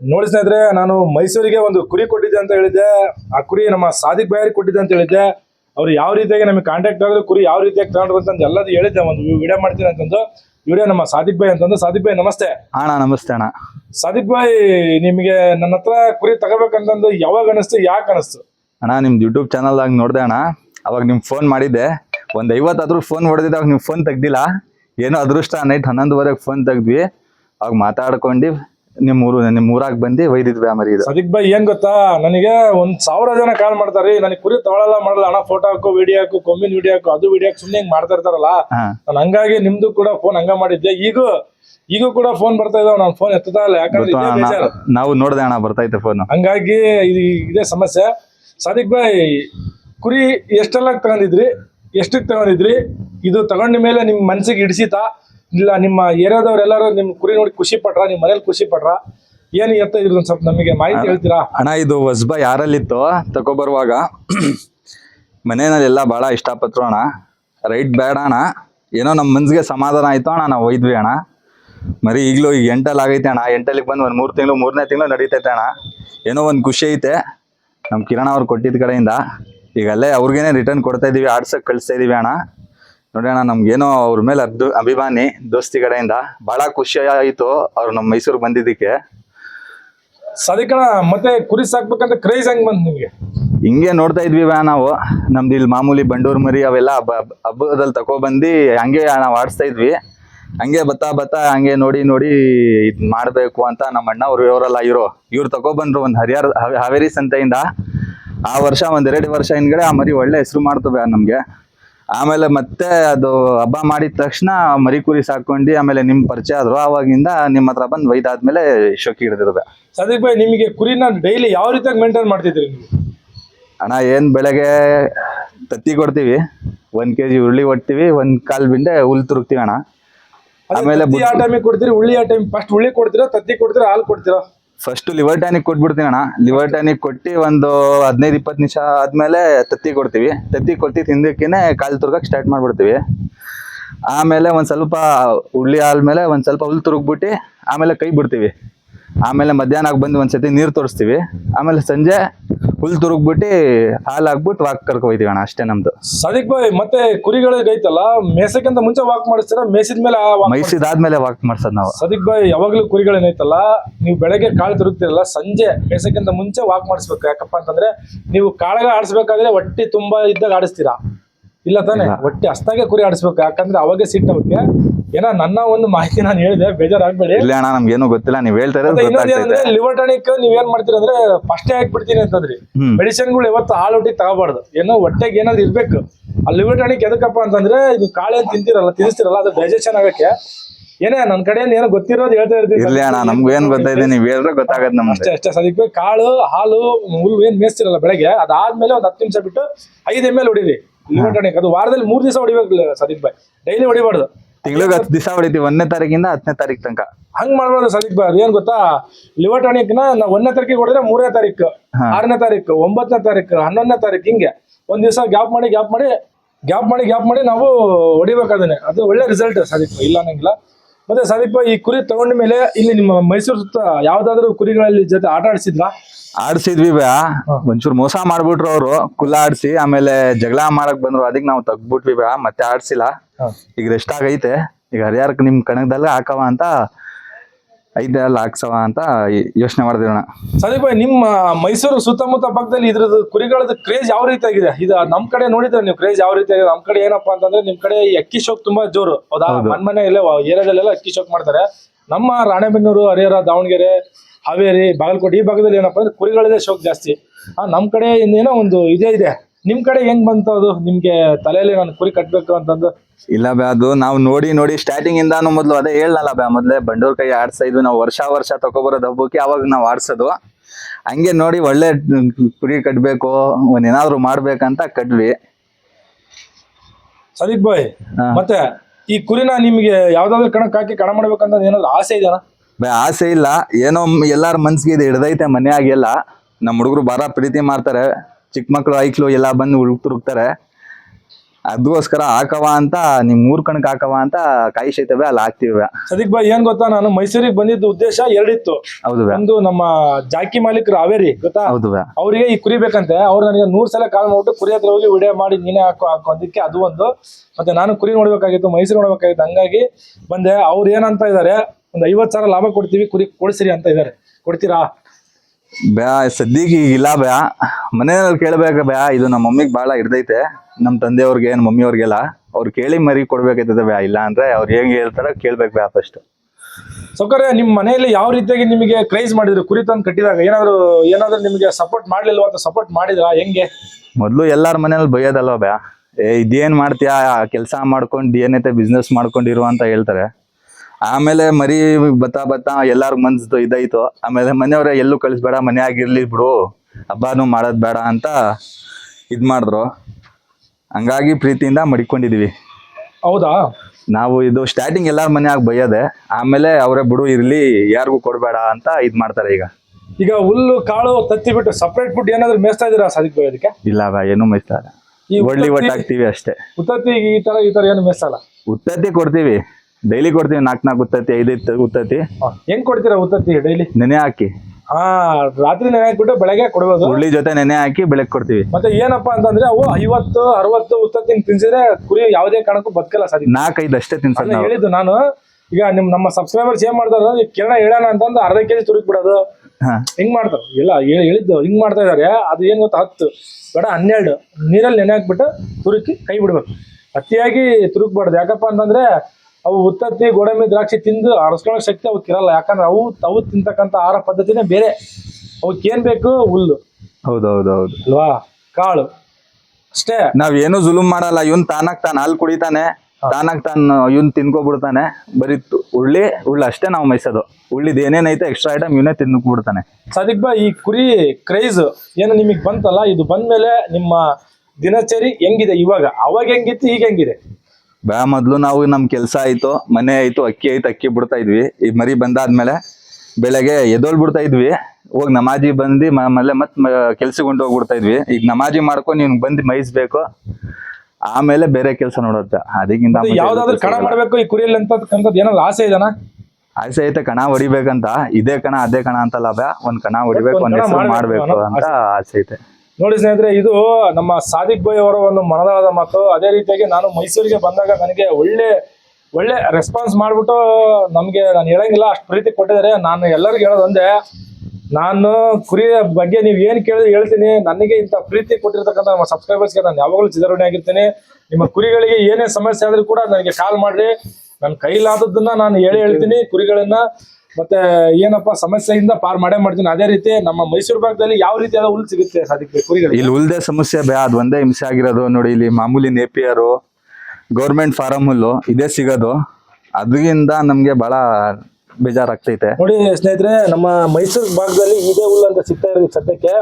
ನೋಡಿ ಸ್ನೇಹಿತರೆ ನಾನು ಮೈಸೂರಿಗೆ ಒಂದು ಕುರಿ ಕೊಟ್ಟಿದ್ದೆ ಅಂತ ಹೇಳಿದ್ದೆ. ಆ ಕುರಿ ನಮ್ಮ ಸಾದಿಕ್ ಬಾಯರಿ ಕೊಟ್ಟಿದ್ದೆ ಅಂತ ಹೇಳಿದ್ದೆ. ಅವ್ರು ಯಾವ ರೀತಿಯಾಗಿ ನಮಗೆ ಕಾಂಟ್ಯಾಕ್ಟ್ ಆಗಿದ್ರು ಕುರಿ ಯಾವ ರೀತಿಯಾಗಿ ತಗೊಂಡು ಅಂತ ಎಲ್ಲದೂ ಹೇಳಿದ್ದೆ. ಒಂದು ವಿಡಿಯೋ ಮಾಡ್ತೀನಿ ಅಂತಂದು. ವಿಡಿಯೋ ನಮ್ಮ ಸಾದಿಕ್ ಬಾಯ್ ಅಂತಂದು. ಸಾದಿಕ್ ಬಾಯ್ ನಮಸ್ತೆ. ಅಣ್ಣ ನಮಸ್ತೆ ಅಣ್ಣ. ಸಾದಿಕ್ ಬಾಯಿ ನಿಮಗೆ ನನ್ನ ಹತ್ರ ಕುರಿ ತಗೋಬೇಕಂತಂದು ಯಾವಾಗ ಅನಿಸ್ತು ಯಾಕೆ ಅನಿಸ್ತು? ಅಣ್ಣ ನಿಮ್ದು ಯೂಟ್ಯೂಬ್ ಚಾನಲ್ದಾಗ ನೋಡಿದೆ ಅಣ್ಣ. ಅವಾಗ ನಿಮ್ಗೆ ಫೋನ್ ಮಾಡಿದ್ದೆ. ಒಂದು ಐವತ್ತಾದ್ರೂ ಫೋನ್ ಹೊಡೆದಿದ್ದಾಗ ನೀವು ಫೋನ್ ತೆಗ್ದಿಲ್ಲ. ಏನೋ ಅದೃಷ್ಟ ನೈಟ್ ಹನ್ನೊಂದುವರೆಗೆ ಫೋನ್ ತೆಗ್ದ್ವಿ. ಅವಾಗ ಮಾತಾಡ್ಕೊಂಡು ನಿಮ್ಮ ಊರು ನಿಮ್ಮ ಊರಾಗ ಬಂದು ವೈದ್ಯ ವ್ಯಾಮರಿ ಇದೆ. ಸದಿಕ್ ಬಾಯ್ ಏನ್ ಗೊತ್ತಾ? ನನಗೆ ಒಂದ್ ಸಾವಿರ ಜನ ಕಾಲ್ ಮಾಡ್ತಾರೆ ನನಗೆ ಕುರಿ ತಗೊಳಲ್ಲ ಮಾಡಲ್ಲ. ಹಣ ಫೋಟೋ ಹಾಕು ವಿಡಿಯೋ ಹಾಕು ಕೊಮ್ಮಿನ ವಿಡಿಯೋ ಹಾಕು ಅದು ವಿಡಿಯೋ ಸುಮ್ನೆ ಸುಮ್ಮನೆ ಹಿಂಗ್ ಮಾಡ್ತಾ ಇರ್ತಾರಲ್ಲ. ಹಾ. ನಾನು ಹಂಗಾಗಿ ನಿಮ್ದು ಕೂಡ ಫೋನ್ ಹಂಗ ಮಾಡಿದ್ದೆ. ಈಗ ಈಗೂ ಕೂಡ ಫೋನ್ ಬರ್ತಾ ಇದಾವ. ನಾನು ಫೋನ್ ಎತ್ತದ ಇಲ್ಲ? ಯಾಕಂದ್ರೆ ಗೊತ್ತು? ಇದೇ ಅಣ್ಣ, ಬೇಜಾರು. ನಾವು ನೋಡ್ದೆ ಅಣ್ಣ ಬರ್ತೈತೆ ಫೋನ್ ಹಂಗಾಗಿ ಇದೆ ಇದೇ ಸಮಸ್ಯೆ. ಸಾದಿಕ್ ಬಾಯ್ ಕುರಿ ಎಷ್ಟೆಲ್ಲ ತಗೊಂಡಿದ್ರಿ? ಎಷ್ಟಕ್ ತಗೊಂಡಿದ್ರಿ? ಇದು ತಗೊಂಡ ಮೇಲೆ ನಿಮ್ ಮನ್ಸಿಗೆ ಹಿಡಿಸಿತಾ? ಇಲ್ಲ, ನಿಮ್ಮ ಏರಿಯಾದವ್ರೆಲ್ಲರೂ ನಿಮ್ ಕುರಿ ನೋಡಿ ಖುಷಿ ಪಟ್ರ, ನಿಮ್ ಮನೇಲಿ ಖುಷಿ ಪಟ್ರ. ಏನ್ ಎತ್ತ ಇದ್ರು ಸ್ವಲ್ಪ ನಮಗೆ ಮಾಹಿತಿ ಹೇಳ್ತೀರಾ? ಅಣ್ಣ, ಇದು ಹೊಸ್ಬ ಯಾರಲ್ಲಿತ್ತು? ತಗೊಬರುವಾಗ. ಮನೆಯಲ್ಲೆಲ್ಲ ಬಹಳ ಇಷ್ಟಪಟ್ರು ಅಣ್ಣ. ರೈಟ್ ಬೇಡ ಅಣ್ಣ. ಏನೋ ನಮ್ಮ ಮನ್ಸಿಗೆ ಸಮಾಧಾನ ಆಯ್ತು ಅಣ್ಣ, ನಾವು ಒಯ್ದ್ವಿ ಅಣ್ಣ. ಮರಿ ಈಗಲೂ ಈಗ ಎಂಟಲ್ಲಿ ಆಗೈತೆ ಅಣ್ಣ. ಎಂಟಲ್ಲಿಗೆ ಬಂದು ಒಂದು ಮೂರು ತಿಂಗಳು, ಮೂರನೇ ತಿಂಗಳು ನಡೀತೈತೆ ಅಣ್ಣ. ಏನೋ ಒಂದು ಖುಷಿ ಐತೆ. ನಮ್ಮ ಕಿರಣ ಅವ್ರು ಕೊಟ್ಟಿದ್ದ ಕಡೆಯಿಂದ. ಈಗ ಅಲ್ಲೇ ಅವ್ರಿಗೇನೆ ರಿಟರ್ನ್ ಕೊಡ್ತಾ ಇದೀವಿ ಆಡ್ಸಕ್ಕೆ ಕಳಿಸ್ತಾ ಇದೀವಿ ಅಣ್ಣ. ನೋಡಿ ಅಣ್ಣ ನಮ್ಗೇನೋ ಅವ್ರ ಮೇಲೆ ಅಭಿ ಅಭಿಮಾನಿ ದೋಸ್ತಿ ಕಡೆಯಿಂದ ಬಹಳ ಖುಷಿ ಆಯಿತು ಅವ್ರು ನಮ್ಮ ಮೈಸೂರಿಗೆ ಬಂದಿದ್ದಕ್ಕೆ. ಸದಿಕಣ ಮತ್ತೆ ಕುರಿ ಸಾಕ್ಬೇಕಂತ ಕ್ರೇಜ್ ಹಂಗ್ ಬಂದ್ ನಿಮ್ಗೆ? ಹಿಂಗೆ ನೋಡ್ತಾ ಇದ್ವಿ ಬಾ ನಾವು. ನಮ್ದು ಇಲ್ಲಿ ಮಾಮೂಲಿ ಬಂಡೂರ್ ಮರಿ ಅವೆಲ್ಲ ಹಬ್ಬ ಹಬ್ಬದಲ್ಲಿ ತಗೊಬಂದು ಹಂಗೆ ನಾವು ಆಡಿಸ್ತಾ ಇದ್ವಿ. ಹಂಗೆ ಬತ್ತಾ ಬತ್ತಾ ಹಂಗೆ ನೋಡಿ ನೋಡಿ ಇದು ಮಾಡಬೇಕು ಅಂತ ನಮ್ಮ ಅಣ್ಣ ಅವರು ಇವರೆಲ್ಲ ಇರೋ ಇವ್ರು ತಗೊಬಂದ್ರು ಒಂದು ಹರಿಹರ ಹಾವ್- ಹಾವೇರಿ ಸಂತೆಯಿಂದ. ಆ ವರ್ಷ ಒಂದೆರಡು ವರ್ಷ ಹಿಂದ್ಗಡೆ ಆ ಮರಿ ಒಳ್ಳೆ ಹೆಸರು ಮಾಡ್ತವೆ ನಮ್ಗೆ. ಆಮೇಲೆ ಮತ್ತೆ ಅದು ಹಬ್ಬ ಮಾಡಿದ ತಕ್ಷಣ ಮರಿ ಕುರಿ ಸಾಕೊಂಡು ಆಮೇಲೆ ನಿಮ್ ಪರಿಚಯ ಆದ್ರು. ಅವಾಗಿಂದ ನಿಮ್ಮ ಹತ್ರ ಬಂದು ಒಯ್ದಾದ್ಮೇಲೆ ಶೋಕಿ ಹಿಡಿದಿರೋದೆ. ಸದೀಪ್ ಭಾಯಿ ನಿಮಗೆ ಕುರಿನ ಡೈಲಿ ಯಾವ ರೀತಿಯಾಗಿ ಮೇಂಟೈನ್ ಮಾಡ್ತಿದ್ರಿ ನೀವು? ಅಣ್ಣ ಏನ್ ಬೆಳಗ್ಗೆ ತತ್ತಿ ಕೊಡ್ತೀವಿ. ಒಂದ್ ಕೆಜಿ ಉರುಳಿ ಒಡ್ತೀವಿ ಒಂದ್ ಕಾಲ್ ಬಿಂಡೆ ಹುಲ್ ತುರುಕ್ತೀವಿ ಅಣ್ಣ. ಆಮೇಲೆ ತತ್ತಿ ಆ ಟೈಮಿಗೆ ಕೊಡ್ತೀರಿ ಉಳ್ಳಿ ಆ ಟೈಮ್ ಫಸ್ಟ್ ಉಳ್ಳಿ ಕೊಡ್ತೀರಾ ತತ್ತಿ ಕೊಡ್ತೀರಾ ಹಾಲು ಕೊಡ್ತೀರಾ? ಫಸ್ಟ್ ಲಿವರ್ ಟ್ಯಾನಿಕ್ ಕೊಟ್ಬಿಡ್ತೀನಿ ಅಣ್ಣ. ಲಿವರ್ ಟ್ಯಾನಿಕ್ ಕೊಟ್ಟು ಒಂದು ಹದಿನೈದು ಇಪ್ಪತ್ತು ನಿಮಿಷ ಆದ್ಮೇಲೆ ತತ್ತಿ ಕೊಡ್ತೀವಿ. ತತ್ತಿ ಕೊಟ್ಟು ತಿಂದಕ್ಕೇನೆ ಕಾಲು ತುರ್ಗಕ್ಕೆ ಸ್ಟಾರ್ಟ್ ಮಾಡ್ಬಿಡ್ತೀವಿ. ಆಮೇಲೆ ಒಂದು ಸ್ವಲ್ಪ ಹುಳಿ ಆದ್ಮೇಲೆ ಒಂದು ಸ್ವಲ್ಪ ಹುಲ್ ತುರುಗ್ಬಿಟ್ಟು ಆಮೇಲೆ ಕೈ ಬಿಡ್ತೀವಿ. ಆಮೇಲೆ ಮಧ್ಯಾಹ್ನ ಬಂದು ಒಂದ್ಸತಿ ನೀರು ತೋರಿಸ್ತೀವಿ. ಆಮೇಲೆ ಸಂಜೆ ಹುಲ್ ತುರುಗ್ಬಿಟ್ಟು ಹಾಲು ಹಾಕ್ಬಿಟ್ಟು ವಾಕ್ ಕರ್ಕೊ ಹೋಯ್ತೀವಿ ಅಣ್ಣ ಅಷ್ಟೇ ನಮ್ದು. ಸದಿಕ್ ಬಾಯ್ ಮತ್ತೆ ಕುರಿಗಳಿಗೆ ಐತಲ್ಲ ಮೇಸಕ್ಕಿಂತ ಮುಂಚೆ ವಾಕ್ ಮಾಡಿಸ್ತೀರಾ? ಮೇಸಿದ ಮೇಲೆ ಆ walk ಮೈಸಿದಾದ್ಮೇಲೆ ವಾಕ್ ಮಾಡ್ಸೋದು ನಾವು. ಸದಿಕ್ ಬಾಯ್ ಯಾವಾಗ್ಲೂ ಕುರಿಗಳೇನೈತಲ್ಲ ನೀವು ಬೆಳಗ್ಗೆ ಕಾಳು ತಿರುಗ್ತಿರಲ್ಲ ಸಂಜೆ ಮೇಸಕ್ಕಿಂತ ಮುಂಚೆ ವಾಕ್ ಮಾಡಿಸ್ಬೇಕು. ಯಾಕಪ್ಪ ಅಂತಂದ್ರೆ ನೀವು ಕಾಳಗ ಆಡಿಸ್ಬೇಕಾದ್ರೆ ಹೊಟ್ಟೆ ತುಂಬಾ ಇದ್ದಾಗ ಆಡಿಸ್ತೀರಾ? ಇಲ್ಲ ತಾನೆ ಒಟ್ಟೆ ಅಷ್ಟಾಗೆ ಕುರಿ ಆಡಿಸ್ಬೇಕು. ಯಾಕಂದ್ರೆ ಅವಾಗೆ ಸಿಟ್ಟವಕ್ಕೆ ಏನೋ ನನ್ನ ಒಂದು ಮಾಹಿತಿ ನಾನು ಹೇಳಿದೆ ಬೇಜಾರಾಗ್ಬೇಡಿ. ಇಲ್ಲ ಅಣ್ಣ ಏನು ಗೊತ್ತಿಲ್ಲ ನೀವ್ ಹೇಳ್ತಾ ಇರೋದು ಮತ್ತೆ ಇನ್ನೊಂದ್ ಲಿವರ್ ಟಾನಿಕ್ ನೀವ್ ಏನ್ ಮಾಡ್ತೀರಿ ಅಂದ್ರೆ ಫಸ್ಟೇ ಹಾಕ್ಬಿಡ್ತೀನಿ ಅಂತಂದ್ರಿ. ಮೆಡಿಸಿನ್ ಮೆಡಿಸಿನ್ಗಳು ಯಾವತ್ತು ಹಾಲು ಹೊಟ್ಟಿಗೆ ತಗೋಬಾರ್ದು. ಏನೋ ಹೊಟ್ಟೆಗೆ ಏನಾದ್ರು ಇರ್ಬೇಕು. ಆ ಲಿವರ್ ಟಾನಿಕ್ ಎದಕ್ಕಪ್ಪ ಅಂತಂದ್ರೆ ನೀವು ಕಾಳೆ ತಿಂತಿರಲ್ಲ ತಿಂತೀರಲ್ಲ ತಿನ್ನಿಸ್ತಿರಲ್ಲ ಅದು ಡೈಜೆಷನ್ ಆಗಕ್ಕೆ. ಏನೇ ನನ್ ಕಡೆಯಿಂದ ಏನೋ ಗೊತ್ತಿರೋದು ಹೇಳ್ತಾ ಇರ್ತೀನಿ ಇಲ್ಲ ಅಣ್ಣ ನಮ್ಗೆ ಏನ್ ಗೊತ್ತಾಯಿದೆ ನೀವು ಹೇಳಿದ್ರೆ ಗೊತ್ತಾಗತ್ತೆ ನಮ್ಗೆ. ಅಷ್ಟೇ ಅಷ್ಟೇ ಸದ್ಯಕ್ಕೆ ಕಾಳು ಹಾಲು ಹುಲ್ಲು ಏನ್ ಮೇಯಿಸ್ತಿರಲ್ಲ ಬೆಳಗ್ಗೆ ಅದಾದ್ಮೇಲೆ ಒಂದ್ ಹತ್ತು ನಿಮಿಷ ಬಿಟ್ಟು ಐದು ಎಂ ಎಲ್ ಹೊಡಿರಿ. ಅದು ವಾರದಲ್ಲಿ ಮೂರ್ ದಿವಸ ಹೊಡಿಬೇಕು ಸದಿಕ್ ಬಾಯ್ ಡೈಲಿ ಹೊಡಿಬಾರ್ದು. ತಿಂಗಳ ಹತ್ತು ದಿವಸ ಹೊಡಿತೀವಿ. ಒಂದನೇ ತಾರೀಕಿಂದ ಹತ್ತನೇ ತಾರೀಕು ತನಕ. ಹಂಗ್ ಮಾಡ್ಬಾರ್ದು ಸದಿಕ್ ಬಾಯ್ ಏನ್ ಗೊತ್ತಾ? ಲಿವರ್ ಟಾನಿಕ್ನ ನಾವು ಒಂದನೇ ತಾರೀಕಿಗೆ ಹೊಡೆದ್ರೆ ಮೂರನೇ ತಾರೀಕು. ಆರನೇ ತಾರೀಕು ಒಂಬತ್ತನೇ ತಾರೀಕು ಹನ್ನೊಂದನೇ ತಾರೀಕು ಹಿಂಗೆ. ಒಂದ್ ದಿವಸ ಗ್ಯಾಪ್ ಮಾಡಿ ಗ್ಯಾಪ್ ಮಾಡಿ ಗ್ಯಾಪ್ ಮಾಡಿ ಗ್ಯಾಪ್ ಮಾಡಿ ನಾವು ಹೊಡಿಬೇಕು ಅದನ್ನೇ. ಅದು ಒಳ್ಳೆ ರಿಸಲ್ಟ್ ಸದಿಕ್ ಬಾಯ್, ಇಲ್ಲ ಅನ್ನಂಗಿಲ್ಲ. ಮತ್ತೆ ಸದಿಕ್ ಈ ಕುರಿ ತಗೊಂಡ ಮೇಲೆ ಇಲ್ಲಿ ನಿಮ್ಮ ಮೈಸೂರು ಸುತ್ತ ಯಾವ್ದಾದ್ರು ಕುರಿಗಳಲ್ಲಿ ಜೊತೆ ಆಟ ಆಡಿಸಿದ್ರಾ? ಆಡ್ಸಿದ್ವಿ ಬ್ಯಾ ಒಂಚೂರು ಮೋಸ ಮಾಡ್ಬಿಟ್ರು ಅವರು. ಕುಲ್ಲ ಆಡ್ಸಿ ಆಮೇಲೆ ಜಗಳ ಮಾಡಕ್ ಬಂದ್ರು. ಅದಕ್ಕೆ ನಾವು ತಗ್ಬಿಟ್ವಿ ಬ್ಯಾ ಮತ್ತೆ ಆಡ್ಸಿಲ್ಲ. ಈಗ ರೆಸ್ಟ್ ಆಗೈತೆ. ಈಗ ಹರಿಹರಕ್ಕೆ ನಿಮ್ ಕಣಕದಲ್ಲೇ ಹಾಕವ ಅಂತ ಐತೆ ಲಾಕ್ ಹಾಕ್ಸವ ಅಂತ ಯೋಚನೆ ಸದಿಕ್ ಬಾಯ್ ನಿಮ್ಮ ಮೈಸೂರು ಸುತ್ತಮುತ್ತ ಪಕ್ಕದಲ್ಲಿ ಇದ್ರದ್ದು ಕುರಿಗಳದ್ದು ಕ್ರೇಜ್ ಯಾವ ರೀತಿ ಆಗಿದೆ? ಇದು ನಮ್ ಕಡೆ ನೋಡಿದ್ರೆ ನೀವು ಕ್ರೇಜ್ ಯಾವ ರೀತಿ ಆಗಿದೆ? ನಮ್ ಕಡೆ ಏನಪ್ಪಾ ಅಂತಂದ್ರೆ ನಿಮ್ ಕಡೆ ಈ ಅಕ್ಕಿ ಶೋಕ್ ತುಂಬಾ ಜೋರು. ಹೌದಾ? ಮನ್ ಮನೆ ಎಲ್ಲ ಏರಿಯಾದಲ್ಲೆಲ್ಲ ಅಕ್ಕಿ ಶೋಕ್ ಮಾಡ್ತಾರೆ. ನಮ್ಮ ರಾಣೆಬೆನ್ನೂರು ಹರಿಹರ ದಾವಣಗೆರೆ ಹಾವೇರಿ ಬಾಗಲಕೋಟೆ ಈ ಭಾಗದಲ್ಲಿ ಏನಪ್ಪಾ ಅಂದ್ರೆ ಕುರಿಗಳದೇ ಶೋಕ್ ಜಾಸ್ತಿ. ಆ, ನಮ್ ಕಡೆ ಇನ್ನೇನೋ ಒಂದು ಇದೇ ಇದೆ. ನಿಮ್ ಕಡೆ ಹೆಂಗ್ ಬಂತು ಅದು? ನಿಮ್ಗೆ ತಲೆಯಲ್ಲಿ ನಾನು ಕುರಿ ಕಟ್ಬೇಕು ಅಂತಂದು? ಇಲ್ಲ ಬ್ಯಾ ಅದು ನಾವು ನೋಡಿ ನೋಡಿ ಸ್ಟಾರ್ಟಿಂಗ್ ಇಂದಾನು ಮೊದ್ಲು ಅದೇ ಹೇಳಲ್ಲ ಬ್ಯಾ ಮೊದ್ಲೇ ಬಂಡೂರ್ ಕೈ ಆಡ್ಸಾ ಇದ್ವಿ ನಾವು ವರ್ಷ ವರ್ಷ ತಗೊಬರೋದು ಹಬ್ಬಕ್ಕೆ ಅವಾಗ ನಾವು ಆಡ್ಸೋದು. ಹಂಗೆ ನೋಡಿ ಒಳ್ಳೆ ಕುರಿ ಕಟ್ಬೇಕು ಒಂದ್ ಏನಾದ್ರು ಮಾಡ್ಬೇಕಂತ ಕಟ್ವಿ. ಸರಿ ಬಾಯ್ ಮತ್ತೆ ಈ ಕುರಿನ ನಿಮ್ಗೆ ಯಾವ್ದಾದ್ರು ಕಣಕ್ ಹಾಕಿ ಕಣ ಮಾಡ್ಬೇಕಂತ ಏನಾದ್ರು ಆಸೆ ಇದೆಯಾ? ಬೇ ಆಸೆ ಇಲ್ಲ. ಏನೋ ಎಲ್ಲಾರ ಮನ್ಸಿಗೆ ಇದು ಹಿಡ್ದೈತೆ ಮನೆಯಾಗೆಲ್ಲ. ನಮ್ಮ ಹುಡುಗರು ಬಾರ ಪ್ರೀತಿ ಮಾಡ್ತಾರೆ. ಚಿಕ್ಕ ಮಕ್ಕಳು ಐಕ್ಳು ಎಲ್ಲ ಬಂದು ಹುಡುಕ್ತಿರುಗ್ತಾರೆ ಅದಕ್ಕೋಸ್ಕರ ಹಾಕವ ಅಂತ ನಿಮ್ ಮೂರ್ ಕಣಕ್ ಹಾಕವ ಅಂತ ಕಾಯಿಸೈತವೆ ಅಲ್ಲಿ ಹಾಕ್ತಿವೆ ಸದಿಕ್ ಬಾಯ್ ಏನ್ ಗೊತ್ತಾ? ನಾನು ಮೈಸೂರಿಗೆ ಬಂದಿದ್ದ ಉದ್ದೇಶ ಎರಡಿತ್ತು. ಹೌದು ಒಂದು ನಮ್ಮ ಜಾಕಿ ಮಾಲೀಕರು ರಾವೇರಿ ಗೊತ್ತಾ? ಹೌದು ಅವರಿಗೆ ಈ ಕುರಿ ಬೇಕಂತೆ. ಅವ್ರು ನನಗೆ ನೂರ್ ಸಲ ಕಾಲ್ ಮಾಡ್ಬಿಟ್ಟು ಕುರಿ ಹತ್ರ ಹೋಗಿ ವಿಡಿಯೋ ಮಾಡಿ ನೀನೆ ಹಾಕೋ ಹಾಕೋ ಅದಕ್ಕೆ ಅದು ಒಂದು. ಮತ್ತೆ ನಾನು ಕುರಿ ನೋಡ್ಬೇಕಾಗಿತ್ತು ಮೈಸೂರು ನೋಡ್ಬೇಕಾಗಿತ್ತು. ಹಂಗಾಗಿ ಬಂದೆ. ಅವ್ರು ಏನಂತ ಇದಾರೆ? ಒಂದ್ ಐವತ್ ಸಾವಿರ ಲಾಭ ಕೊಡ್ತೀವಿ ಕುರಿ ಕೊಡ್ಸಿರಿ ಅಂತ ಇದಾರೆ. ಕೊಡ್ತೀರಾ? ಬ್ಯಾ ಸದ್ಯಕ್ಕೆ ಈಗ ಇಲ್ಲ ಬ್ಯಾ. ಮನೆಯಲ್ಲಿ ಕೇಳ್ಬೇಕ ಬ್ಯಾ ಇದು ನಮ್ಮ ಮಮ್ಮಿಗ್ ಭಾಳ ಹಿಡ್ದೈತೆ. ನಮ್ ತಂದೆಯವ್ರಿಗೆ ಮಮ್ಮಿ ಮಮ್ಮಿಯವ್ರಿಗೆಲ್ಲ ಅವ್ರು ಕೇಳಿ ಮರಿ ಕೊಡ್ಬೇಕಾಯ್ತದೆ ಬ್ಯಾ ಇಲ್ಲ ಅಂದ್ರೆ ಅವ್ರು ಹೆಂಗ್ ಹೇಳ್ತಾರ ಕೇಳ್ಬೇಕು ಬ್ಯಾ ಫಸ್ಟ್ ಸೌಕರ್ಯ ನಿಮ್ ಮನೆಯಲ್ಲಿ ಯಾವ ರೀತಿಯಾಗಿ ನಿಮಗೆ ಕ್ರೈಸ್ ಮಾಡಿದ್ರು ಕುರಿ ತಂದು ಕಟ್ಟಿದಾಗ? ಏನಾದ್ರು ಏನಾದ್ರು ನಿಮಗೆ ಸಪೋರ್ಟ್ ಮಾಡ್ಲಿಲ್ವಾ ಅಂತ ಸಪೋರ್ಟ್ ಮಾಡಿದ್ರಾ? ಹೆಂಗೆ? ಮೊದ್ಲು ಎಲ್ಲಾರ ಮನೇಲಿ ಬೈಯೋದಲ್ವ ಬ್ಯಾ? ಏ ಇದೇನ್ ಮಾಡ್ತೀಯಾ? ಕೆಲಸ ಮಾಡ್ಕೊಂಡು ಏನೈತೆ ಬಿಸ್ನೆಸ್ ಮಾಡ್ಕೊಂಡಿರು ಅಂತ ಹೇಳ್ತಾರೆ. ಆಮೇಲೆ ಮರಿ ಬತ್ತಾ ಬತ್ತಾ ಎಲ್ಲಾರು ಮನ್ಸ್ದು ಇದಾಯ್ತು. ಆಮೇಲೆ ಮನೆಯವ್ರೆ ಎಲ್ಲೂ ಕಳಿಸ್ಬೇಡ ಮನೆಯಾಗಿರ್ಲಿ ಬಿಡು. ಹಬ್ಬನೂ ಮಾಡೋದ್ ಬೇಡ ಅಂತ ಇದ್ ಮಾಡಿದ್ರು. ಹಂಗಾಗಿ ಪ್ರೀತಿಯಿಂದ ಮಡಿಕೊಂಡಿದೀವಿ. ಹೌದಾ? ನಾವು ಇದು ಸ್ಟಾರ್ಟಿಂಗ್ ಎಲ್ಲಾರ ಮನೆಯಾಗ ಬೈಯೋದೆ. ಆಮೇಲೆ ಅವರೇ ಬಿಡು ಇರ್ಲಿ ಯಾರಿಗೂ ಕೊಡ್ಬೇಡ ಅಂತ ಇದ್ ಮಾಡ್ತಾರೆ ಈಗ. ಈಗ ಹುಲ್ಲು ಕಾಳು ತತ್ತಿ ಬಿಟ್ಟು ಸಪರೇಟ್ ಫುಡ್ ಏನಾದ್ರು ಮೇಸ್ತಾ ಇದೀರಾ ಸಾದಿಕ್ ಬಯ್ಯೋದಕ್ಕೆ ಅದಕ್ಕೆ ಇಲ್ಲ ಬಾ ಏನು ಮೇಯ್ತಾರೆ ಈ ಒಳ್ಳಿ ಉತ್ತತ್ತಿ- ಒಟ್ಟು ಹಾಕ್ತಿವಿ ಅಷ್ಟೇ. ಉತ್ತತ್ತಿ ಈ ತರ ಈ ತರ ಏನು ಮೇಯಿಸಲ್ಲ ಉತ್ತತ್ತಿ ಕೊಡ್ತೀವಿ. ಡೈಲಿ ಕೊಡ್ತೀವಿ ನಾಲ್ಕು ನಾಲ್ಕು ಉತ್ತತ್ತಿ ಐದೈದು ಉತ್ತತ್ತಿ ಹ, ಹೆಂಗ್ ಕೊಡ್ತೀರಾ ಉತ್ತತ್ತಿ ಡೈಲಿ ನೆನೆ ಹಾಕಿ. ಹಾ ರಾತ್ರಿ ನೆನೆ ಹಾಕ್ಬಿಟ್ಟು ಬೆಳಗ್ಗೆ ಕೊಡ್ಬೋದು. ಉಳ್ಳಿ ಜೊತೆ ನೆನೆ ಹಾಕಿ ಬೆಳಗ್ಗೆ ಕೊಡ್ತೀವಿ. ಮತ್ತೆ ಏನಪ್ಪಾ ಅಂತಂದ್ರೆ ಅವು ಐವತ್ತು ಅರವತ್ತು ಉತ್ತತ್ತಿ ತಿನ್ಸಿದ್ರೆ ಕುರಿ ಯಾವುದೇ ಕಾರಣಕ್ಕೂ ಬದುಕಲ್ಲ ಸಾದಿ ನಾಲ್ಕೈದು ಅಷ್ಟೇ ತಿನ್ಸ ಅಲ್ಲ ನಾವು. ಹೇಳಿದ್ದು ನಾನು. ಈಗ ನಿಮ್ ನಮ್ಮ ಸಬ್ಸ್ಕ್ರೈಬರ್ಸ್ ಏನ್ ಮಾಡ್ತಾರ ಕಿರಣ ಹೇಳೋಣ ಅಂತಂದು ಅರ್ಧ ಕೆಜಿ ತುರುಕ್ ಬಿಡೋದು. ಹಾ. ಹಿಂಗ್ ಮಾಡ್ತಾರ? ಇಲ್ಲ ಹೇಳಿದ್ದು ಹಿಂಗ್ ಮಾಡ್ತಾ ಇದಾರೆ. ಅದು ಏನ್ ಗೊತ್ತಾ ಹತ್ತು. ಬೇಡ ಹನ್ನೆರಡು. ನೀರಲ್ಲಿ ನೆನೆ ಹಾಕ್ಬಿಟ್ಟು ತುರುಕಿ ಕೈ ಬಿಡ್ಬೇಕು. ಅತಿಯಾಗಿ ತುರುಕ್ಬಾರ್ದು ಯಾಕಪ್ಪ ಅಂತಂದ್ರೆ ಅವು ಉತ್ತತ್ತಿ ಗೋಡಂಬಿ ದ್ರಾಕ್ಷಿ ತಿಂದು ಅರಸ್ಕೊಳ್ಳೋ ಶಕ್ತಿ ಅವಕ್ಕೆ ಇರಲ್ಲ. ಯಾಕಂದ್ರೆ ಅವು ಅವು ತಿಂತಕ್ಕಂಥ ಆಹಾರ ಪದ್ಧತಿನೇ ಬೇರೆ. ಅವಕ್ಕೇನು ಬೇಕು? ಹುಲ್ಲು. ಹೌದೌದೌದು. ಹೌದು ಹೌದು ಅಲ್ವಾ? ಕಾಳು. ಅಷ್ಟೇ. ನಾವ್ ಏನು ಜುಲುಮ್ ಮಾಡಲ್ಲ. ಇವನ್ ತಾನಾಗ್ ತಾನು ಹಾಲು ಕುಡಿತಾನೆ. ತಾನಾಗ್ ತಾನು ಇವನ್ ತಿನ್ಕೊಬಿಡ್ತಾನೆ. ಬರೀ ಉಳ್ಳಿ ಉಳ್ಳಿ ಅಷ್ಟೇ ನಾವು ಮೈಸೋದು. ಉಳ್ಳಿದ್ ಏನೇನೈತೆ ಎಕ್ಸ್ಟ್ರಾ ಐಟಮ್ ಇವನೇ ತಿನ್ಬಿಡ್ತಾನೆ ಸದಿಕ್ ಬಾ ಈ ಕುರಿ ಕ್ರೈಸ್ ಏನು ನಿಮಗೆ ಬಂತಲ್ಲ? ಇದು ಬಂದ್ಮೇಲೆ ನಿಮ್ಮ ದಿನಚರಿ ಹೆಂಗಿದೆ ಇವಾಗ? ಅವಾಗ ಹೆಂಗಿತ್ತು ಈಗ ಹೆಂಗಿದೆ? ಬಾ ಮೊದ್ಲು ನಾವು ನಮ್ ಕೆಲಸ ಆಯ್ತು ಮನೆ ಆಯ್ತು ಅಕ್ಕಿ ಆಯ್ತು ಅಕ್ಕಿ ಬಿಡ್ತಾ ಇದ್ವಿ. ಈ ಮರಿ ಬಂದಾದ್ಮೇಲೆ ಬೆಳಗ್ಗೆ ಎದೋಳ್ ಬಿಡ್ತಾ ಇದ್ವಿ. ಹೋಗಿ ನಮಾಜಿ ಬಂದು ಆಮೇಲೆ ಮತ್ ಕೆಲ್ಸಕ್ಕೆ ಹೊಂಟು ಹೋಗ್ಬಿಡ್ತಾ ಇದ್ವಿ. ಈಗ ನಮಾಜಿ ಮಾಡ್ಕೊಂಡು ನೀನ್ ಬಂದು ಮೈಸ್ಬೇಕು. ಆಮೇಲೆ ಬೇರೆ ಕೆಲಸ ನೋಡುತ್ತೆ ಅದಕ್ಕಿಂತ ಮತ್ತೆ ಯಾವ್ದಾದ್ರು ಕಣ. ಮಾಡ್ಬೇಕು ಈ ಕುರಿಯಲ್ಲಿ ಏನಾದ್ರು ಆಸೆ ಇದೆನಾ? ಆಸೆ ಐತೆ ಕಣ ಹೊಡಿಬೇಕಂತ. ಇದೇ ಕಣ ಅದೇ ಕಣ ಅಂತಲ್ಲ ಒಂದ್ ಕಣ ಹೊಡಿಬೇಕು ಒಂದ್ ಹೆಸರು ಮಾಡ್ಬೇಕು ಅಂತ ಆಸೆ ಐತೆ. ನೋಡಿ ಸ್ನೇಹಿತರೆ, ಇದು ನಮ್ಮ ಸಾದಿಕ್ ಬಾಯ್ ಅವರ ಒಂದು ಮನದಾಳದ ಮಾತು. ಅದೇ ರೀತಿಯಾಗಿ ನಾನು ಮೈಸೂರಿಗೆ ಬಂದಾಗ ನನಗೆ ಒಳ್ಳೆ ಒಳ್ಳೆ ರೆಸ್ಪಾನ್ಸ್ ಮಾಡ್ಬಿಟ್ಟು ನಮಗೆ ನಾನು ಹೇಳಂಗಿಲ್ಲ, ಅಷ್ಟು ಪ್ರೀತಿ ಕೊಟ್ಟಿದ್ದಾರೆ. ನಾನು ಎಲ್ಲರಿಗೂ ಹೇಳೋದು ಒಂದೇ, ನಾನು ಕುರಿಯ ಬಗ್ಗೆ ನೀವು ಏನು ಕೇಳಿದ್ರೆ ಹೇಳ್ತೀನಿ. ನನಗೆ ಇಂಥ ಪ್ರೀತಿ ಕೊಟ್ಟಿರ್ತಕ್ಕಂಥ ನಮ್ಮ ಸಬ್ಸ್ಕ್ರೈಬರ್ಸ್ಗೆ ನಾನು ಯಾವಾಗಲೂ ಚಿದರಣೆ ಆಗಿರ್ತೀನಿ. ನಿಮ್ಮ ಕುರಿಗಳಿಗೆ ಏನೇ ಸಮಸ್ಯೆ ಆದ್ರೂ ಕೂಡ ನನಗೆ ಕಾಲ್ ಮಾಡಿರಿ. ನನ್ನ ಕೈಲಾದದ್ದನ್ನು ನಾನು ಹೇಳಿ ಹೇಳ್ತೀನಿ. ಕುರಿಗಳನ್ನ ಮತ್ತೆ ಏನಪ್ಪ ಸಮಸ್ಯೆಯಿಂದ ಪಾರ್ ಮಾಡೇ ಮಾಡ್ತೀನಿ. ಅದೇ ರೀತಿ ನಮ್ಮ ಮೈಸೂರು ಭಾಗದಲ್ಲಿ ಯಾವ ರೀತಿಯಾದ ಹುಲ್ ಸಿಗುತ್ತೆ ಅದಕ್ಕೆ ಕುರಿಗಳು ಇಲ್ಲಿ ಉಲ್ದೇ ಸಮಸ್ಯೆ ಬೇ ಅದು ಒಂದೇ ಹಿಂಸೆ ಆಗಿರೋದು. ನೋಡಿ ಇಲ್ಲಿ ಮಾಮೂಲಿ ನೇಪಿಯರು ಗೌರ್ಮೆಂಟ್ ಫಾರಂ ಹುಲ್ಲು ಇದೇ ಸಿಗೋದು. ಅದರಿಂದ ನಮ್ಗೆ ಬಹಳ ಬೇಜಾರಾಗ್ತೈತೆ. ನೋಡಿ ಸ್ನೇಹಿತರೆ ನಮ್ಮ ಮೈಸೂರು ಭಾಗದಲ್ಲಿ ಇದೇ ಹುಲ್ಲು ಅಂತ ಸಿಗ್ತಾ ಇರೋದು ಸದ್ಯಕ್ಕೆ.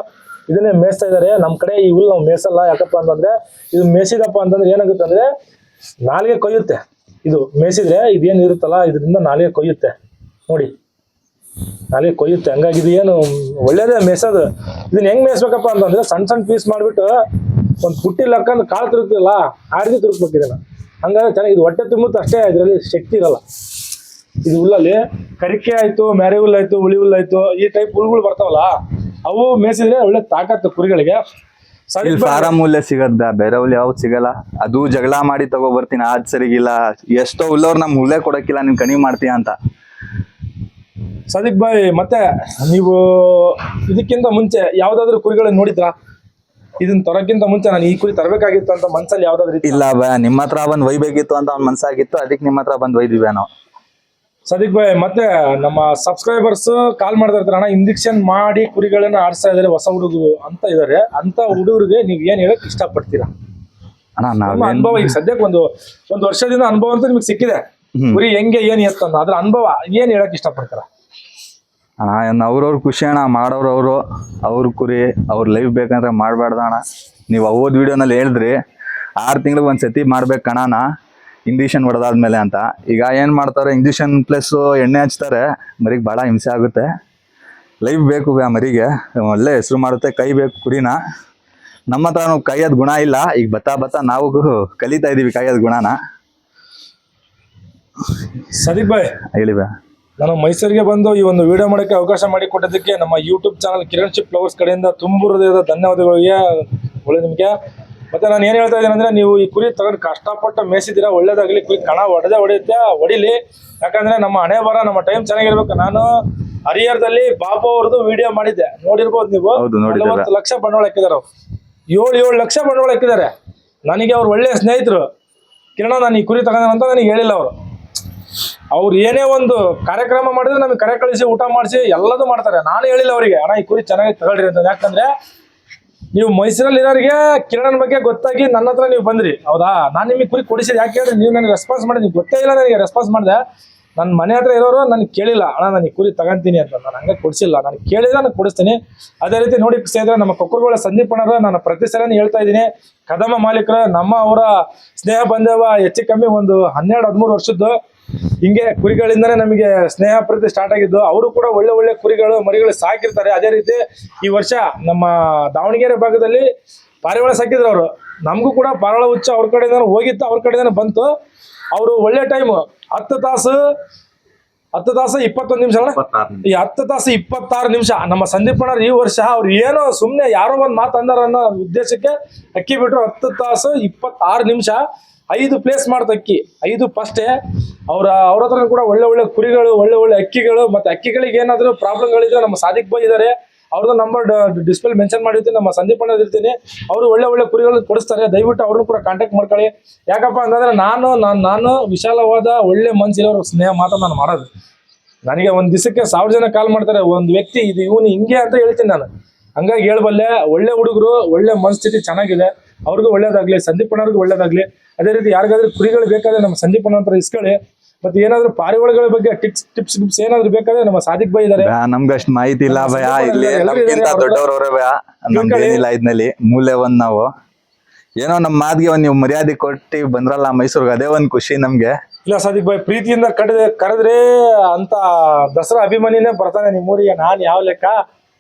ಇದನ್ನೇ ಮೇಯಿಸ್ತಾ ಇದ್ದಾರೆ. ನಮ್ಮ ಕಡೆ ಈ ಹುಲ್ಲು ನಾವು ಮೇಯಿಸಲ್ಲ. ಯಾಕಪ್ಪ ಅಂತಂದ್ರೆ ಇದು ಮೇಸಿದಪ್ಪ ಅಂತಂದ್ರೆ ಏನಾಗುತ್ತೆ ಅಂದ್ರೆ ನಾಲಿಗೆ ಕೊಯ್ಯುತ್ತೆ. ಇದು ಮೇಯಿಸಿದ್ರೆ ಇದೇನಿರುತ್ತಲ್ಲ ಇದರಿಂದ ನಾಲಿಗೆ ಕೊಯ್ಯುತ್ತೆ. ನೋಡಿ. ನಾಲಿಗೆ ಕೊಯ್ಯುತ್ತೆ. ಹಂಗಾಗಿ ಇದು ಏನು ಒಳ್ಳೇದೇ ಮೇಸೋದು ಇದನ್ನ ಹೆಂಗ್ ಮೇಯಿಸ್ಬೇಕಪ್ಪ ಅಂತಂದ್ರೆ ಸಣ್ಣ ಸಣ್ಣ ಪೀಸ್ ಮಾಡಿಬಿಟ್ಟು ಒಂದು ಪುಟ್ಟಿ ಲಕ್ಕಂದು ಕಾಳು ತಿರುಗ್ತಿಲ್ಲ ಆ ರೀತಿ ತಿರುಗ್ಬೇಕು ಇದನ್ನ. ಹಂಗಾದ್ರೆ ಚೆನ್ನಾಗಿ ಇದು ಹೊಟ್ಟೆ ತುಂಬುತ್ತೆ ಅಷ್ಟೇ ಇದರಲ್ಲಿ ಶಕ್ತಿ ಇರಲ್ಲ. ಇದು ಹುಲ್ಲಲ್ಲಿ ಕರಿಕೆ ಆಯ್ತು ಮ್ಯಾರಿ ಹುಲ್ ಆಯ್ತು ಹುಳಿ ಹುಲ್ ಆಯ್ತು ಈ ಟೈಪ್ ಹುಲ್ಗಳು ಬರ್ತಾವಲ್ಲ ಅವು ಮೇಯಿಸಿದ್ರೆ ಒಳ್ಳೆ ತಾಕತ್ತು ಕುರಿಗಳಿಗೆ. ಫಾರಂ ಹುಲ್ಲೆ ಸಿಗದ ಬೇರೆ ಹುಲ್ಲು ಯಾವ್ದು ಸಿಗಲ್ಲ? ಅದು ಜಗಳ ಮಾಡಿ ತಗೋ ಬರ್ತೀನಿ ಆದ್ ಸರಿಗಿಲ್ಲ. ಎಷ್ಟೋ ಹುಲ್ಲವ್ರು ನಮ್ ಹುಲ್ಲೆ ಕೊಡಕ್ಕಿಲ್ಲ ನೀನ್ ಕಣಿ ಮಾಡ್ತೀಯ ಅಂತ. ಸದಿಕ್ ಬಾಯ್ ಮತ್ತೆ ನೀವು ಇದಕ್ಕಿಂತ ಮುಂಚೆ ಯಾವ್ದಾದ್ರು ಕುರಿಗಳನ್ನ ನೋಡಿದ್ರಾ? ಇದನ್ನ ತರೋಕ್ಕಿಂತ ಮುಂಚೆ ನಾನು ಈ ಕುರಿ ತರಬೇಕಾಗಿತ್ತು ಅಂತ ಮನ್ಸಲ್ಲಿ ಯಾವ್ದಾದ್ರು ಇತ್ತು? ಇಲ್ಲ ಬಾ ನಿಮ್ಮ ಹತ್ರ ಬಂದ್ ಒಯ್ಬೇಕಿತ್ತು ಅಂತ ಅವ್ನ ಮನ್ಸಾಗಿತ್ತು ಅದಕ್ಕೆ ನಿಮ್ಮ ಹತ್ರ ಬಂದ್ ಒಯ್ದಿವಿ ನಾವು. ಸದಿಕ್ ಬಾಯ್ ಮತ್ತೆ ನಮ್ಮ ಸಬ್ಸ್ಕ್ರೈಬರ್ಸ್ ಕಾಲ್ ಮಾಡ್ತಾ ಇರ್ತಾರೆ ಅಣ್ಣ ಇಂಜೆಕ್ಷನ್ ಮಾಡಿ ಕುರಿಗಳನ್ನ ಆಡಿಸ್ತಾ ಇದಾರೆ ಹೊಸ ಹುಡುಗರು ಅಂತ ಇದಾರೆ. ಅಂತ ಹುಡುಗರಿಗೆ ನೀವು ಏನ್ ಹೇಳಕ್ ಇಷ್ಟಪಡ್ತೀರಾ? ಅಣ್ಣ ನಮ್ಮ ನಾವೇನ್ ಅನುಭವ ಈಗ ಸದ್ಯಕ್ಕೆ ಒಂದು ಒಂದು ವರ್ಷದಿಂದ ಅನುಭವ ಅಂತ ನಿಮ್ಗೆ ಸಿಕ್ಕಿದೆ. ಕುರಿ ಹೆಂಗೆ ಏನ್ ಎತ್ತ ಅದ್ರ ಅನುಭವ ಏನ್ ಹೇಳಕ್ ಇಷ್ಟಪಡ್ತಾರ? ಅಣ್ಣ ಅವ್ರವ್ರ ಖುಷಿ ಅಣ್ಣ ಮಾಡೋರು ಅವರು ಅವ್ರ ಕುರಿ ಅವ್ರ ಲೈಫ್ ಬೇಕಂದ್ರೆ ಮಾಡಬಾರ್ದ ಅಣ್ಣ. ನೀವು ಅವೋದ್ ವೀಡಿಯೋನಲ್ಲಿ ಹೇಳಿದ್ರಿ ಆರು ತಿಂಗ್ಳಿಗೆ ಒಂದು ಸತಿ ಮಾಡ್ಬೇಕು ಕಣನ ಇಂಜೆಕ್ಷನ್ ಹೊಡೆದಾದ್ಮೇಲೆ ಅಂತ. ಈಗ ಏನು ಮಾಡ್ತಾರೆ ಇಂಜೆಕ್ಷನ್ ಪ್ಲಸ್ ಎಣ್ಣೆ ಹಚ್ತಾರೆ ಮರಿಗೆ ಭಾಳ ಹಿಂಸೆ ಆಗುತ್ತೆ. ಲೈಫ್ ಬೇಕು ಆ ಮರಿಗೆ ಒಳ್ಳೆ ಹೆಸರು ಮಾಡುತ್ತೆ ಕೈ ಬೇಕು ಕುರಿನ. ನಮ್ಮ ಹತ್ರ ಕಾಯೋದ್ ಗುಣ ಇಲ್ಲ ಈಗ ಬತ್ತಾ ಬತ್ತಾ ನಾವು ಕಲಿತಾ ಇದ್ದೀವಿ ಕೈಯದ ಗುಣನ. ಸರಿ ಬಾಯ್. ಹೇಳಿ ಬಾ ನಾನು ಮೈಸೂರಿಗೆ ಬಂದು ಈ ಒಂದು ವಿಡಿಯೋ ಮಾಡೋಕ್ಕೆ ಅವಕಾಶ ಮಾಡಿ ಕೊಟ್ಟಿದ್ದಕ್ಕೆ ನಮ್ಮ YouTube channel Kiran ship flowers ಕಡೆಯಿಂದ ತುಂಬು ಹೃದಯದ ಧನ್ಯವಾದಗಳಿಗೆ ಒಳ್ಳೆ ನಿಮಗೆ. ಮತ್ತೆ ನಾನು ಏನು ಹೇಳ್ತಾ ಇದ್ದೀನಿ ಅಂದ್ರೆ ನೀವು ಈ ಕುರಿ ತಗೊಂಡು ಕಷ್ಟಪಟ್ಟು ಮೇಯಿಸಿದ್ದೀರಾ ಒಳ್ಳೇದಾಗಲಿ ಕುರಿ ಕಣ ಹೊಡೆದೇ ಹೊಡೆಯುತ್ತೆ ಹೊಡಿಲಿ. ಯಾಕಂದ್ರೆ ನಮ್ಮ ಹಣೆ ಬರ ನಮ್ಮ ಟೈಮ್ ಚೆನ್ನಾಗಿರ್ಬೇಕು. ನಾನು ಹರಿಹರದಲ್ಲಿ ಬಾಬು ಅವ್ರದ್ದು ವಿಡಿಯೋ ಮಾಡಿದ್ದೆ. ನೋಡಿರ್ಬೋದು ನೀವು. ನಲವತ್ತು ಲಕ್ಷ ಬಂಡವಾಳ ಹಾಕಿದ್ದಾರೆ ಏಳು ಏಳು ಲಕ್ಷ ಬಂಡವಾಳ ಹಾಕಿದ್ದಾರೆ. ನನಗೆ ಅವ್ರು ಒಳ್ಳೆಯ ಸ್ನೇಹಿತರು. ಕಿರಣ ನಾನು ಈ ಕುರಿ ತಗೊಂಡ ಅಂತ ನನಗೆ ಹೇಳಿಲ್ಲ ಅವರು. ಅವ್ರು ಏನೇ ಒಂದು ಕಾರ್ಯಕ್ರಮ ಮಾಡಿದ್ರೆ ನಮಗೆ ಕರೆ ಕಳಿಸಿ ಊಟ ಮಾಡಿಸಿ ಎಲ್ಲದೂ ಮಾಡ್ತಾರೆ. ನಾನು ಹೇಳಿಲ್ಲ ಅವರಿಗೆ, ಅಣ್ಣ, ಈ ಕುರಿ ಚೆನ್ನಾಗಿ ತಗೊಳ್ರಿ ಅಂತ. ಯಾಕಂದ್ರೆ ನೀವು ಮೈಸೂರಲ್ಲಿ ಇರೋರಿಗೆ ಕಿರಣನ್ ಬಗ್ಗೆ ಗೊತ್ತಾಗಿ ನನ್ನ ಹತ್ರ ನೀವು ಬಂದ್ರಿ. ಹೌದಾ? ನಾನು ನಿಮಗೆ ಕುರಿ ಕೊಡಿಸಿದ ಯಾಕೆ ಹೇಳಿದ್ರೆ ನೀವು ನನಗೆ ರೆಸ್ಪಾನ್ಸ್ ಮಾಡಿ ನೀವು ಗೊತ್ತೇ ಇಲ್ಲ ನನಗೆ ರೆಸ್ಪಾನ್ಸ್ ಮಾಡಿದೆ. ನನ್ನ ಮನೆ ಹತ್ರ ಇರೋರು ನನಗೆ ಕೇಳಿಲ್ಲ, ಅಣ್ಣ, ನಾನು ಈ ಕುರಿ ತಗೊಂತೀನಿ ಅಂತ. ನಾನು ಹಂಗೆ ಕೊಡಿಸಿಲ್ಲ. ನಾನು ಕೇಳಿದ್ರೆ ನಾನು ಕೊಡಿಸ್ತೀನಿ. ಅದೇ ರೀತಿ ನೋಡಿ ಸ್ನೇಹಿತರೆ, ನಮ್ಮ ಕೊಕ್ಕರುಗಳ ಸಂದೀಪ್ ಅಣ್ಣರ ನಾನು ಪ್ರತಿ ಸಲನೇ ಹೇಳ್ತಾ ಇದ್ದೀನಿ, ಕದಮ ಮಾಲೀಕರ, ನಮ್ಮ ಅವರ ಸ್ನೇಹ ಬಂಧವ ಹೆಚ್ಚು ಕಮ್ಮಿ ಒಂದು ಹನ್ನೆರಡು ಹದಿಮೂರು ವರ್ಷದ್ದು. ಹಿಂಗೆ ಕುರಿಗಳಿಂದನೇ ನಮಗೆ ಸ್ನೇಹ ಪ್ರೀತಿ ಸ್ಟಾರ್ಟ್ ಆಗಿದ್ದು ಅವರು ಕೂಡ ಒಳ್ಳೆ ಒಳ್ಳೆ ಕುರಿಗಳು ಮರಿಗಳು ಸಾಕಿರ್ತಾರೆ. ಅದೇ ರೀತಿ ಈ ವರ್ಷ ನಮ್ಮ ದಾವಣಗೆರೆ ಭಾಗದಲ್ಲಿ ಪಾರಿವಾಳ ಸಾಕಿದ್ರು ಅವರು. ನಮಗೂ ಕೂಡ ಪಾರಿವಾಳ ಹುಚ್ಚ ಅವ್ರ ಕಡೆಯಿಂದ ಹೋಗಿತ್ತು ಅವ್ರ ಕಡೆಯಿಂದ ಬಂತು. ಅವರು ಒಳ್ಳೆ ಟೈಮು ಹತ್ತು ತಾಸು ಹತ್ತು ತಾಸು ಇಪ್ಪತ್ತೊಂದು ನಿಮಿಷ ಈ ಹತ್ತು ತಾಸು ಇಪ್ಪತ್ತಾರು ನಿಮಿಷ. ನಮ್ಮ ಸಂದೀಪ್ ಅಣ್ಣರು ಈ ವರ್ಷ ಅವ್ರು ಏನೋ ಸುಮ್ಮನೆ ಯಾರೋ ಒಂದು ಮಾತು ಅಂದಾರ ಅನ್ನೋ ಉದ್ದೇಶಕ್ಕೆ ಅಕ್ಕಿ ಬಿಟ್ರು ಹತ್ತು ತಾಸು ಇಪ್ಪತ್ತಾರು ನಿಮಿಷ. ಐದು ಪ್ಲೇಸ್ ಮಾಡ್ತು ಅಕ್ಕಿ. ಐದು ಫಸ್ಟೇ ಅವ್ರ ಅವ್ರ ಹತ್ರ ಕೂಡ ಒಳ್ಳೆ ಒಳ್ಳೆ ಕುರಿಗಳು, ಒಳ್ಳೆ ಒಳ್ಳೆ ಅಕ್ಕಿಗಳು ಮತ್ತೆ ಅಕ್ಕಿಗಳಿಗೆ ಏನಾದರೂ ಪ್ರಾಬ್ಲಮ್ಗಳಿದ್ರೆ ನಮ್ಮ ಸಾದಿಕ್ ಬಾಯ್ ಇದ್ದಾರೆ ಅವ್ರದ್ದು ನಂಬರ್ ಡಿಸ್ಪ್ಲೇ ಮೆನ್ಷನ್ ಮಾಡಿರ್ತೀನಿ, ನಮ್ಮ ಸಂದೀಪ್ ಇರ್ತೀನಿ. ಅವರು ಒಳ್ಳೆ ಒಳ್ಳೆ ಕುರಿಗಳು ಕೊಡಿಸ್ತಾರೆ. ದಯವಿಟ್ಟು ಅವ್ರನ್ನ ಕೂಡ ಕಾಂಟ್ಯಾಕ್ಟ್ ಮಾಡ್ಕೊಳ್ಳಿ. ಯಾಕಪ್ಪ ಅಂತಂದ್ರೆ ನಾನು ನಾನು ನಾನು ವಿಶಾಲವಾದ ಒಳ್ಳೆ ಮನ್ಸಿರೋರು ಸ್ನೇಹ ಮಾತ್ರ ನಾನು ಮಾಡೋದು. ನನಗೆ ಒಂದು ದಿವಸಕ್ಕೆ ಸಾವಿರ ಜನ ಕಾಲ್ ಮಾಡ್ತಾರೆ. ಒಂದು ವ್ಯಕ್ತಿ ಇದು, ಇವನು ಹಿಂಗೆ ಅಂತ ಹೇಳ್ತೀನಿ ನಾನು. ಹಂಗಾಗಿ ಹೇಳ್ಬಲ್ಲೆ, ಒಳ್ಳೆ ಹುಡುಗರು, ಒಳ್ಳೆ ಮನಸ್ಥಿತಿ ಚೆನ್ನಾಗಿದೆ. ಅವ್ರಿಗೂ ಒಳ್ಳೇದಾಗ್ಲಿ ಸಂದೀಪ್ ಅಣ್ಣವ್ರಿಗೂ ಒಳ್ಳೇದಾಗ್ಲಿ. ಅದೇ ರೀತಿ ಯಾರಿಗಾದ್ರೂ ಕುರಿಗಳು ಬೇಕಾದ್ರೆ ನಮ್ಮ ಸಂದೀಪ್ ಅಂತ ಹತ್ರ ಇಸ್ಕೊಳ್ಳಿ. ಮತ್ತೆ ಏನಾದ್ರೂ ಪಾರಿವಾಳಗಳ ಬಗ್ಗೆ ಟಿಪ್ಸ್ ಟಿಪ್ಸ್ ಟಿಪ್ಸ್ ಏನಾದ್ರೂ ಬೇಕಾದ್ರೆ ನಮ್ಮ ಸಾದಿಕ್ ಬೈ ಇದಾರೆ. ನಮ್ಗಷ್ಟು ಮಾಹಿತಿ ಇಲ್ಲ ಭಯ ಇಲ್ಲಿ ನಮ್ಗಿಂತ ದೊಡ್ಡವ್ರವ್ರೆ ಭಯ. ಇದ್ನಲ್ಲಿ ಮೂಲೆ ಒಂದ್ ನಾವು. ಏನೋ ನಮ್ಮ ಮಾತಿಗೆ ಒಂದ್ ನೀವು ಮರ್ಯಾದೆ ಕೊಟ್ಟಿ ಬಂದ್ರಲ್ಲ ಮೈಸೂರ್ಗೆ ಅದೇ ಒಂದ್ ಖುಷಿ ನಮ್ಗೆ. ಇಲ್ಲ ಸಾದಿಕ್ ಬಾಯ್ ಪ್ರೀತಿಯಿಂದ ಕರೆದ ಕರೆದ್ರೆ ಅಂತ ದಸರಾ ಅಭಿಮಾನಿನೇ ಬರ್ತಾನೆ ನಿಮ್ಮೂರಿಗೆ. ನಾನ್ ಯಾವ ಲೆಕ್ಕ?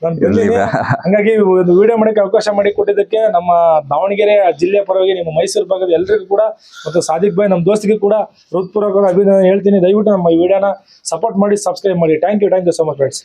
ನಾನು ಬಂದಿದ್ದೀನಿ ಹಂಗಾಗಿ ಒಂದು ವಿಡಿಯೋ ಮಾಡಕ್ಕೆ ಅವಕಾಶ ಮಾಡಿ ಕೊಟ್ಟಿದ್ದಕ್ಕೆ ನಮ್ಮ ದಾವಣಗೆರೆ ಜಿಲ್ಲೆ ಪರವಾಗಿ ನಿಮ್ಮ ಮೈಸೂರು ಭಾಗದ ಎಲ್ಲರಿಗೂ ಕೂಡ ಮತ್ತು ಸಾದಿಕ್ ಭಾಯ್ ನಮ್ಮ ದೋಸ್ತಿಗೆ ಕೂಡ ಹೃತ್ಪೂರ್ವಕವಾಗಿ ಅಭಿನಂದನೆ ಹೇಳ್ತೀನಿ. ದಯವಿಟ್ಟು ನಮ್ಮ ಈ ವಿಡಿಯೋನ ಸಪೋರ್ಟ್ ಮಾಡಿ ಸಬ್ಸ್ಕ್ರೈಬ್ ಮಾಡಿ. Thank you thank you so much friends